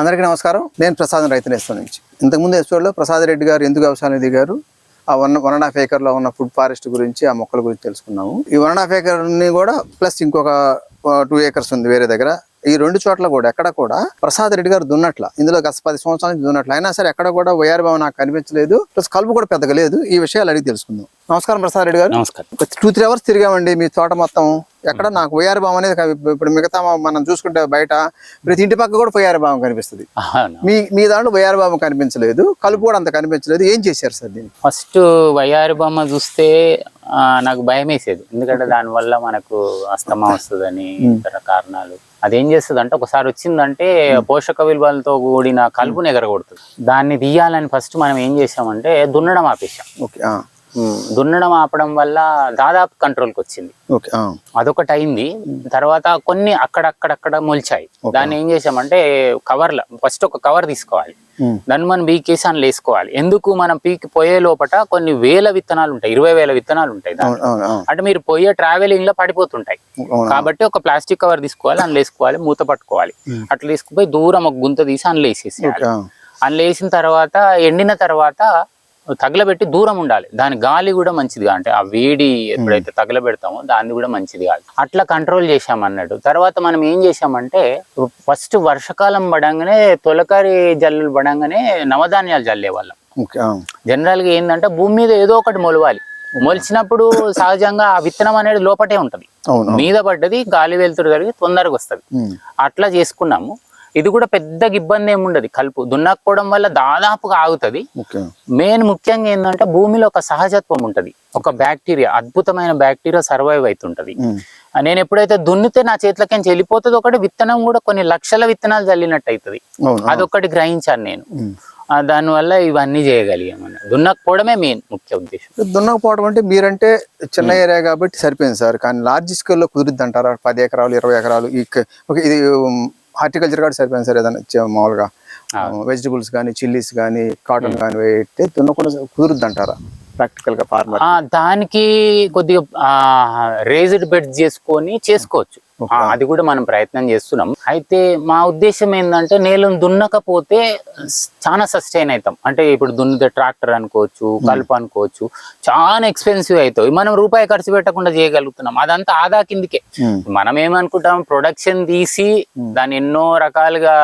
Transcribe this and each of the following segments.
అందరికీ నమస్కారం. నేను ప్రసాద్ రైతు నేస్తం నుంచి. ఇంతకుముందు ఎపిసోడ్లో ప్రసాద్ రెడ్డి గారు ఎందుకు వ్యవసాయం దిగారు? ఆ వన్ వన్ అండ్ హాఫ్ ఏకర్లో ఉన్న ఫుడ్ ఫారెస్ట్ గురించి ఆ మొక్కల గురించి తెలుసుకున్నాము. ఈ వన్ అండ్ హాఫ్ ఏకర్ని కూడా ప్లస్ ఇంకొక టూ ఏకర్స్ ఉంది వేరే దగ్గర. ఈ రెండు చోట్ల కూడా ఎక్కడ కూడా ప్రసాద్ రెడ్డి గారు దున్నట్ల ఇందులో గత పది సంవత్సరాల నుంచి దున్నట్ల. అయినా సరే ఎక్కడ కూడా వైఆర్ బాబు నాకు కనిపించలేదు. ప్లస్ కలుపు కూడా పెద్దగా లేదు. ఈ విషయాలు అడిగి తెలుసుకుందాం. నమస్కారం ప్రసాద్ రెడ్డి గారు. నమస్కారం. టూ త్రీ అవర్స్ తిరిగామండి మీ తోట మొత్తం. ఎక్కడ నాకు వైఆర్ బామ్ అనేది ఇప్పుడు మిగతా మనం చూసుకుంటే బయట ప్రతి ఇంటి పక్క కూడా వైఆర్ బామ్ కనిపిస్తుంది. మీ మీ దాంట్లో వైఆర్ బామ్ కనిపించలేదు. కలుపు కూడా అంత కనిపించలేదు. ఏం చేశారు సార్ దీన్ని? ఫస్ట్ వయ్యారి బొమ్మ చూస్తే నాకు భయం వేసేది. ఎందుకంటే దానివల్ల మనకు అస్తమా వస్తుందని ఇతర కారణాలు. అదేం చేస్తుంది అంటే ఒకసారి వచ్చిందంటే పోషక విలువలతో కూడిన కలుపుని ఎగరగొడుతుంది. దాన్ని తీయాలని ఫస్ట్ మనం ఏం చేసామంటే దున్నడం ఆపేసాం ఓకే దున్నడం ఆపడం వల్ల దాదాపు కంట్రోల్కి వచ్చింది. అదొకటి అయింది. తర్వాత కొన్ని అక్కడక్కడక్కడ మొలిచాయి. దాన్ని ఏం చేసామంటే కవర్ల ఫస్ట్ ఒక కవర్ తీసుకోవాలి. ఉమ్, దాన్ని మనం పీకేసి అందులో వేసుకోవాలి. ఎందుకు మనం పీకి పోయే లోపట కొన్ని వేల విత్తనాలు ఉంటాయి. ఇరవై వేల విత్తనాలు ఉంటాయి అంటే మీరు పోయే ట్రావెలింగ్లో పడిపోతుంటాయి. కాబట్టి ఒక ప్లాస్టిక్ కవర్ తీసుకోవాలి అందులో వేసుకోవాలి మూత పట్టుకోవాలి. అట్లా తీసుకుపోయి దూరం ఒక గుంత తీసి అందులో ఆ, అందులో వేసిన తర్వాత ఎండిన తర్వాత తగలబెట్టి దూరం ఉండాలి. దాని గాలి కూడా మంచిదిగా అంటే ఆ వేడి ఎప్పుడైతే తగలబెడతామో దాన్ని కూడా మంచిది కాదు అట్లా కంట్రోల్ చేశాం అన్నట్టు తర్వాత మనం ఏం చేశామంటే ఫస్ట్ వర్షాకాలం పడంగానే తొలకరి జల్లులు పడంగానే నవధాన్యాలు చల్లేవాళ్ళం ఓకే ఆ, జనరల్గా ఏంటంటే భూమి మీద ఏదో ఒకటి మొలవాలి. మొలిచినప్పుడు సహజంగా ఆ విత్తనం అనేది లోపటే ఉంటది. మీద పడ్డది గాలి వెలుతురు కలిగి తొందరగా వస్తది. అట్లా చేసుకున్నాము. ఇది కూడా పెద్దగా ఇబ్బంది ఏమి ఉండదు. కలుపు దున్నకపోవడం వల్ల దాదాపుగా ఆగుతుంది. మెయిన్ ముఖ్యంగా ఏంటంటే భూమిలో ఒక సహజత్వం ఉంటది. ఒక బ్యాక్టీరియా అద్భుతమైన బ్యాక్టీరియా సర్వైవ్ అవుతుంటది. నేను ఎప్పుడైతే దున్నితే నా చేతిలోకి వెళ్ళిపోతుంది ఒకటి విత్తనం కూడా కొన్ని లక్షల విత్తనాలు చల్లినట్టు అవుతుంది. అదొకటి గ్రహించాను నేను. దానివల్ల ఇవన్నీ చేయగలిగామన్న. దున్నకపోవడమే మెయిన్ ముఖ్య ఉద్దేశం. దున్నకపోవడం అంటే మీరంటే చిన్న ఏరియా కాబట్టి సరిపోయింది సార్. కానీ లార్జ్ స్కేల్లో కుదిరిద్ది అంటారా? పది ఎకరాలు ఇరవై ఎకరాలు ఇది హార్టికల్చర్ కూడా సరిపోయింది సార్ ఏదైనా మామూలుగా. వెజిటబుల్స్ కానీ చిల్లీస్ కానీ కాటన్ కానీ వేస్తే దున్నకుండా కుదురుద్ది అంటారా ప్రాక్టికల్గా ఫార్మర్ దానికి కొద్దిగా రేజ్డ్ బెడ్ చేసుకొని చేసుకోవచ్చు. అది కూడా మనం ప్రయత్నం చేస్తున్నాం. అయితే మా ఉద్దేశం ఏంటంటే నేలను దున్నకపోతే చాలా సస్టైన్ అవుతాం. అంటే ఇప్పుడు దున్నితే ట్రాక్టర్ అనుకోవచ్చు కలుపు అనుకోవచ్చు చాలా ఎక్స్పెన్సివ్ అవుతాయి. మనం రూపాయి ఖర్చు పెట్టకుండా చేయగలుగుతున్నాం. అదంతా ఆదా కిందికే. మనం ఏమనుకుంటాం? ప్రొడక్షన్ తీసి దాన్ని ఎన్నో రకాలుగా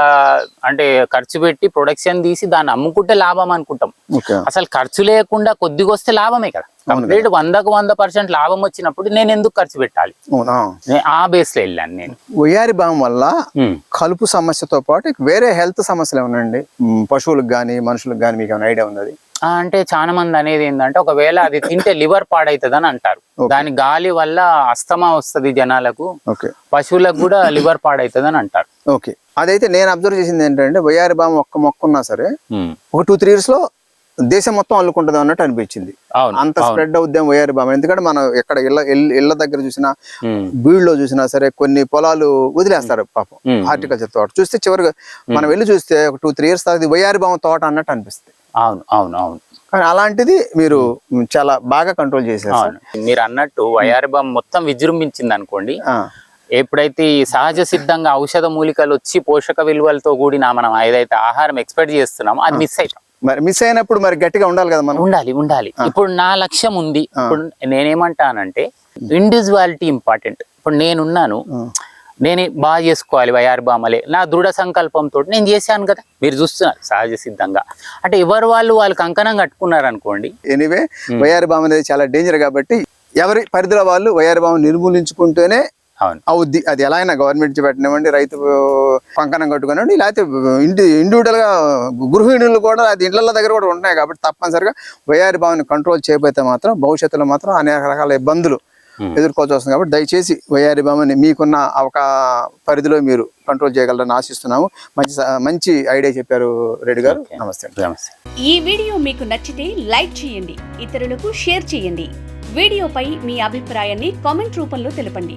అంటే ఖర్చు పెట్టి ప్రొడక్షన్ తీసి దాన్ని అమ్ముకుంటే లాభం అనుకుంటాం. అసలు ఖర్చు లేకుండా కొద్దిగా వస్తే లాభమే కదా. కంప్లీట్ వందకు వంద పర్సెంట్ లాభం వచ్చినప్పుడు నేను ఎందుకు ఖర్చు పెట్టాలి? ఆ బేస్లో వెళ్ళాను నేను. ఉయ్యారి బామ్ వల్ల. కలుపు సమస్యతో పాటు వేరే హెల్త్ సమస్యలు ఏమన్నాయండి పశువులకు కానీ మనుషులకు కానీ మీకు ఏమైనా ఐడియా ఉన్నది? ఆ, అంటే చాలా మంది అనేది ఏంటంటే ఒకవేళ అది తింటే లివర్ పాడైతుంది అని అంటారు దాని గాలి వల్ల అస్తమా వస్తది జనాలకు. ఓకే. పశువులకు కూడా లివర్ పాడైతుంది అని అంటారు. ఓకే. అదైతే నేను అబ్జర్వ్ చేసింది ఏంటంటే వయ్యారి బామ్ ఒక్క మొక్క ఉన్నా సరే. ఒక టూ త్రీ ఇయర్స్లో దేశం మొత్తం అల్లుకుంటుంది అన్నట్టు అనిపించింది. అవును అంత స్ప్రెడ్ అవుద్దాం వయ్యారి బామ్ ఎందుకంటే మనం ఎక్కడ ఇళ్ళ ఇళ్ళ- దగ్గర చూసినా. బీళ్ళలో చూసినా సరే కొన్ని పొలాలు వదిలేస్తారు పాపం. హార్టికల్చర్ తోట. చూస్తే చివరిగా మనం వెళ్ళి చూస్తే ఒక టూ త్రీ ఇయర్స్ తర్వాత వయ్యారి బామ్ తోట అన్నట్టు అనిపిస్తుంది. అవును అవును అవును. కానీ అలాంటిది మీరు చాలా బాగా కంట్రోల్ చేశారు సార్. అవును. మీరు అన్నట్టు వయారిబామ్ మొత్తం విజృంభించింది అనుకోండి ఎప్పుడైతే ఈ సహజ సిద్ధంగా ఔషధ మూలికలు వచ్చి పోషక విలువలతో కూడిన మనం ఏదైతే ఆహారం ఎక్స్పెక్ట్ చేస్తున్నామో అది మిస్ అవుతాం మరి మిస్ అయినప్పుడు మరి గట్టిగా ఉండాలి కదా మనం? ఉండాలి ఉండాలి. ఇప్పుడు నా లక్ష్యం ఉంది. ఇప్పుడు నేనేమంటానంటే ఇండివిజువాలిటీ ఇంపార్టెంట్ ఇప్పుడు నేనున్నాను నేను బాగా చేసుకోవాలి వయారు బామలే. నా దృఢ సంకల్పంతో నేను చేశాను కదా. మీరు చూస్తున్నారు సహజ సిద్ధంగా. అంటే ఎవరు వాళ్ళు వాళ్ళు కంకణం కట్టుకున్నారు అనుకోండి ఎనీవే వయ్యారి బామ్ అనేది చాలా డేంజర్ కాబట్టి ఎవరి పరిధిలో వాళ్ళు వయ్యారి బామ్ నిర్మూలించుకుంటేనే అవును. అవుద్ది అది ఎలా అయినా గవర్నమెంట్ నుంచి పెట్టనివ్వండి రైతు పంకణం కట్టుకునివ్వండి లేకపోతే ఇంటి ఇండివిజువల్గా గృహిణులు కూడా అది ఇళ్ళ దగ్గర కూడా ఉంటున్నాయి కాబట్టి తప్పనిసరిగా వయారి భావాన్ని కంట్రోల్ చేయకపోతే మాత్రం భవిష్యత్తులో మాత్రం అనేక రకాల ఇబ్బందులు Hmm. ఎదుర్కోవాల్సి వస్తుంది. కాబట్టి దయచేసి వయారి భావాన్ని మీకున్న అవకా పరిధిలో మీరు కంట్రోల్ చేయగలరని ఆశిస్తున్నాము. మంచి స- మంచి ఐడియా చెప్పారు రెడ్డి గారు. నమస్తే. ఈ వీడియో మీకు నచ్చితే లైక్ చేయండి ఇతరులకు షేర్ చేయండి. వీడియోపై మీ అభిప్రాయాన్ని కామెంట్ రూపంలో తెలపండి.